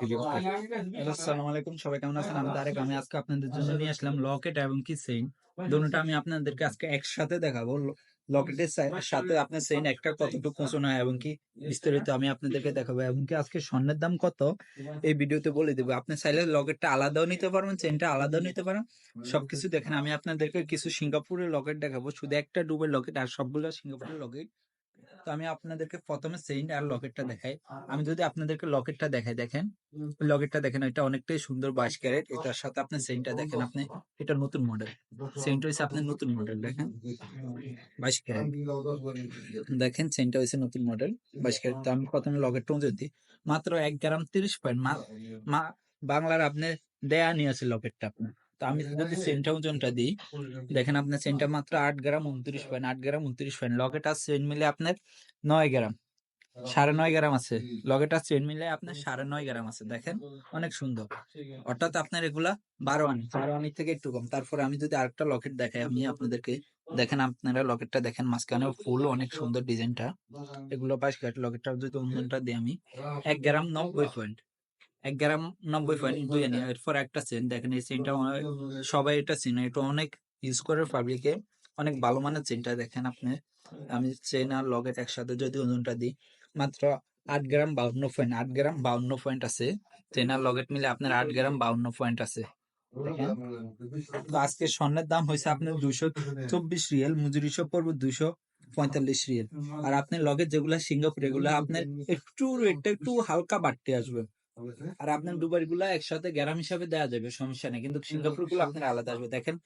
Video আসসালামু। আলাইকুম। সবাই কেমন আছেন? আমি তারেক। আমি আজকে আপনাদের জন্য নিয়ে আসলাম লকেট এবং কি দুটোটা আমি আপনাদেরকে আজকে একসাথে দেখাবো। লকেটের সাথে আপনার চেইন একটা কতটুকু ওজন এবং কি বিস্তারিত আমি আপনাদেরকে দেখাবো। এবং কি আজকে স্বর্ণের দাম কত? এই ভিডিওতে বলে দেবো। আপনি চাইলে লকেটটা আলাদাও নিতে পারবেন চেইনটা আলাদাও নিতে পারেন। সবকিছু দেখেন আমি আপনাদেরকে কিছু সিঙ্গাপুরের লকেট দেখাবো। শুধু একটা ডুবের লকেট আর সবগুলো সিঙ্গাপুরের লকেট তো আমি আপনাদেরকে প্রথমে চেইন আর লকেটটা দেখাই। আমি যদি আপনাদেরকে লকেটটা দেখাই দেখেন। লকেটটা দেখেন এটা অনেকটাই সুন্দর বাইশ ক্যারেট। এটার সাথে আপনি চেইনটা দেখেন আপনি এটা নতুন মডেল। চেইনটা হচ্ছে আপনার নতুন মডেল দেখেন। বাইশ ক্যারেট। দেখেন চেইনটা হচ্ছে নতুন মডেল বাইশ ক্যারেট। তো আমি প্রথমে লকেটটা যদি মাত্র এক গ্রাম তিরিশ পয়েন্ট। মা বাংলার আপনি দেয়া নিয়ে আছে লকেটটা আপনার। তো আমি যদি চেনটা ওজনটা দিই দেখেন আপনার চেনটা মাত্র আট গ্রাম উনত্রিশ পয়েন্ট আট গ্রাম উনত্রিশ পয়েন্ট লকেট আর চেন মিলে আপনার নয় গ্রাম সাড়ে নয় গ্রাম আছে। লকেট আর চেন মিলে আপনার সাড়ে নয় গ্রাম আছে দেখেন? অনেক সুন্দর। অর্থাৎ আপনার এগুলা বারো আনি বারো আনি থেকে একটু কম। তারপরে আমি যদি আরেকটা লকেট দেখাই আমি আপনাদেরকে দেখেন আপনারা লকেটটা দেখেন মাঝখানে ফুল অনেক সুন্দর ডিজাইনটা। এগুলো পাশ কাট লকেটটা যদি ওজনটা দিই আমি এক গ্রাম নব্বই পয়েন্ট। এক গ্রাম নব্বই পয়েন্ট দুই আনি এরপর একটা চেন দেখেন এই চেনটা সবাই এটা চেনে। এটা অনেক ইউজ করে পাবলিকে অনেক ভালো মানের চেনটা দেখেন আপনি। আমি চেন আর লগেট একসাথে যদি ওজনটা দিই মাত্র আট গ্রাম বাউন্ন পয়েন্ট আট গ্রাম বাউন্ন পয়েন্ট আছে। চেন আর লগেট মিলে আপনার আট গ্রাম বাউন্ন পয়েন্ট আছে। তো আজকে স্বর্ণের দাম হয়েছে আপনার দুশো চব্বিশ রিয়েল মজুরি সব পড়বে দুশো পঁয়তাল্লিশ রিয়েল। আর আপনার লগের যেগুলা সিঙ্গাপুর এগুলা আপনার একটু রেটটা একটু হালকা বাড়তে আসবে। আর আপনার দুবারগুলা একসাথে গ্রাম হিসাবে দেওয়া যাবে সমস্যা নেই। কিন্তু সিঙ্গাপুরগুলো আপনার আলাদা আসবে। দেখেন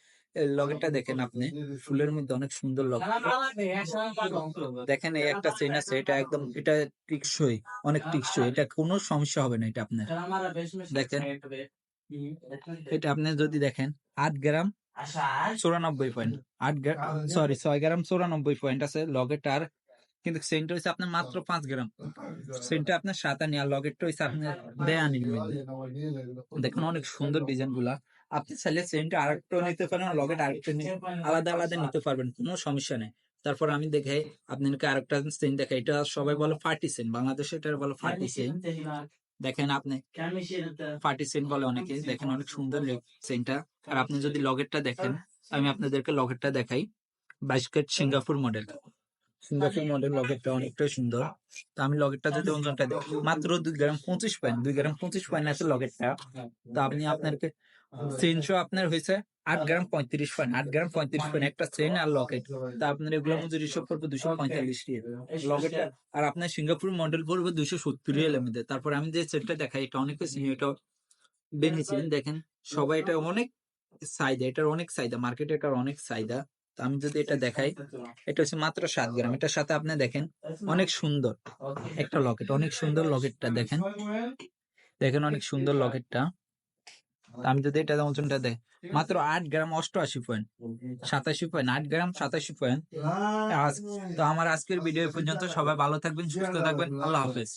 লগেটটা দেখেন আপনি ফুলের মধ্যে অনেক সুন্দর লগ দেখেন এই একটা চেন আছে এটা একদম এটা টিকসই অনেক টিকসই এটা কোনো সমস্যা হবে না এটা আপনার। দেখেন এটা আপনি যদি দেখেন আট গ্রাম চৌরানব্বই পয়েন্ট আট গ্রাম সরি ছয় গ্রাম চৌরানব্বই পয়েন্ট আছে লগেট আর কিন্তু সেন্ট হচ্ছে আপনার মাত্র পাঁচ গ্রাম। সেন্টটা আপনার সাত আনি আর লগেটটা হচ্ছে আপনার দেয় আনি দেখুন অনেক সুন্দর ডিজাইনগুলা। আপনি চাইলে সেন্টটা আরেকটা নিতে পারেন লগেট আরেকটা আলাদা আলাদা নিতে পারবেন কোনো সমস্যা নেই। তারপর আমি দেখাই আপনাকে আরেকটা সেন্ট দেখাই। এটা সবাই বলে ফার্টি সেন্ট বাংলাদেশে এটা বলে ফার্টি সেন্ট। দেখেন আপনি ফার্টি সেন্ট বলে অনেকে দেখেন অনেক সুন্দর সেন্টটা। আর আপনি যদি লগেটটা দেখেন আমি আপনাদেরকে লগেটটা দেখাই। বাইশ কেট সিঙ্গাপুর মডেল সিঙ্গাপুর মডেল লকেটটা অনেকটাই সুন্দর। তো আমি লকেটটা যদি ওজনটা দিই মাত্র দুই গ্রাম পঁচিশ পয়েন্ট দুই গ্রাম পঁচিশ পয়েন্ট আছে লকেটটা তো আপনি আপনাকে চেনশো আপনার হয়েছে আট গ্রাম পঁয়ত্রিশ পয়েন্ট আট গ্রাম পঁয়ত্রিশ পয়েন্ট একটা চেন আর লকেট তা আপনার এগুলো মজুরি সব পড়বে দুশো পঁয়তাল্লিশ লকেট আর আপনার সিঙ্গাপুর মডেল পড়বে দুশো সত্তর এর মধ্যে। তারপর আমি যে সেটটা দেখাই এটা অনেক বেশি এটা বেনিয়েছিলেন দেখেন সবাই এটা অনেক চাহিদা এটার অনেক চাহিদা মার্কেটে এটার অনেক চাহিদা। আমি যদি এটা দেখাই, এটা হচ্ছে মাত্র সাত গ্রাম। এটার সাথে আপনি দেখেন, অনেক সুন্দর একটা লকেট, অনেক সুন্দর লকেটটা দেখেন। দেখেন অনেক সুন্দর লকেটটা। আমি যদি এটা ওজনটা দেয় মাত্র আট গ্রাম অষ্টআশি পয়েন্ট, সাতাশি পয়েন্ট, আট গ্রাম সাতাশি পয়েন্ট। তো আমার আজকের ভিডিও পর্যন্ত সবাই ভালো থাকবেন, সুস্থ থাকবেন, আল্লাহ হাফেজ।